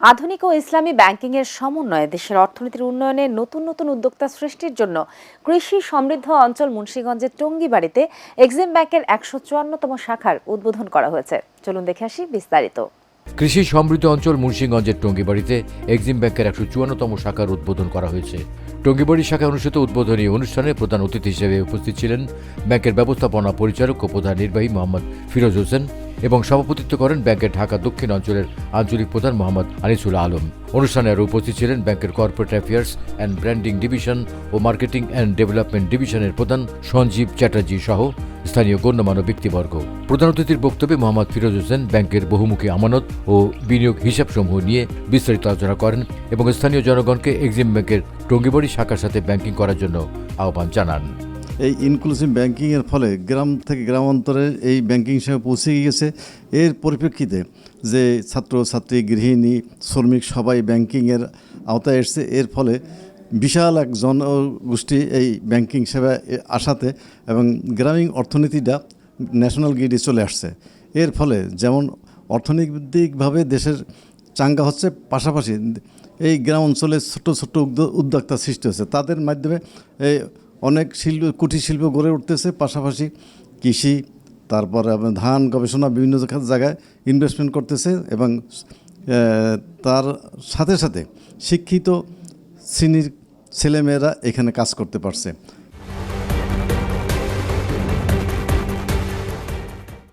আধুনিক ও ইসলামী ব্যাংকিং এর সমন্বয়ে দেশের অর্থনীতির উন্নয়নে নতুন নতুন উদ্যোক্তা সৃষ্টির জন্য কৃষি সমৃদ্ধ অঞ্চল মুন্সিগঞ্জের টঙ্গিবাড়িতে এক্সিম ব্যাংকের একশো চুয়ান্নতম শাখার উদ্বোধন করা হয়েছে। চলুন দেখে আসি বিস্তারিত। কৃষি সমৃদ্ধ অঞ্চল মুন্সিগঞ্জের টঙ্গিবাড়িতে এক্সিম ব্যাংকের একশো চুয়ান্নতম শাখার উদ্বোধন করা হয়েছে। টঙ্গিবাড়ি শাখায় অনুষ্ঠিত উদ্বোধনী অনুষ্ঠানে প্রধান অতিথি হিসেবে উপস্থিত ছিলেন ব্যাংকের ব্যবস্থাপনা পরিচালক ও প্রধান নির্বাহী মোহাম্মদ ফিরোজ হোসেন এবং সভাপতিত্ব করেন ব্যাংকের ঢাকা দক্ষিণ অঞ্চলের আঞ্চলিক প্রধান মোহাম্মদ আনিসুল আলম। অনুষ্ঠানে আরও উপস্থিত ছিলেন ব্যাংকের corporate affairs and branding division O marketing and development ডিভিশনের প্রধান সঞ্জীব চ্যাটার্জি সহ স্থানীয় গণ্যমান্য ব্যক্তিবর্গ। প্রধান অতিথির বক্তব্যে মোহাম্মদ ফিরোজ হোসেন ব্যাংকের বহুমুখী আমানত ও বিনিয়োগ হিসাবসমূহ নিয়ে বিস্তারিত আলোচনা করেন এবং স্থানীয় জনগণকে এক্সিম ব্যাংকের টঙ্গিবাড়ি শাখার সাথে ব্যাংকিং করার জন্য আহ্বান জানান। এই ইনক্লুসিভ ব্যাংকিংয়ের ফলে গ্রাম থেকে গ্রামান্তরে এই ব্যাংকিং সেবা পৌঁছে গিয়েছে। এর পরিপ্রেক্ষিতে যে ছাত্র ছাত্রী গৃহিণী, শ্রমিক সবাই ব্যাংকিংয়ের আওতায় এসছে। এর ফলে বিশাল এক জনগোষ্ঠী এই ব্যাংকিং সেবা আসাতে এবং গ্রামীণ অর্থনীতিটা ন্যাশনাল গ্রিডে চলে আসছে। এর ফলে যেমন অর্থনৈতিকভাবে দেশের চাঙ্গা হচ্ছে, পাশাপাশি এই গ্রাম অঞ্চলে ছোট ছোট উদ্যোক্তা সৃষ্টি হচ্ছে তাদের মাধ্যমে এই অনেক শিল্প, কুটির শিল্প গড়ে উঠতেছে, পাশাপাশি কৃষি, তারপরে ধান গবেষণা বিভিন্ন জায়গায় ইনভেস্টমেন্ট করতেছে এবং তার সাথে সাথে শিক্ষিত শ্রেণির ছেলেমেয়েরা এখানে কাজ করতে পারছে।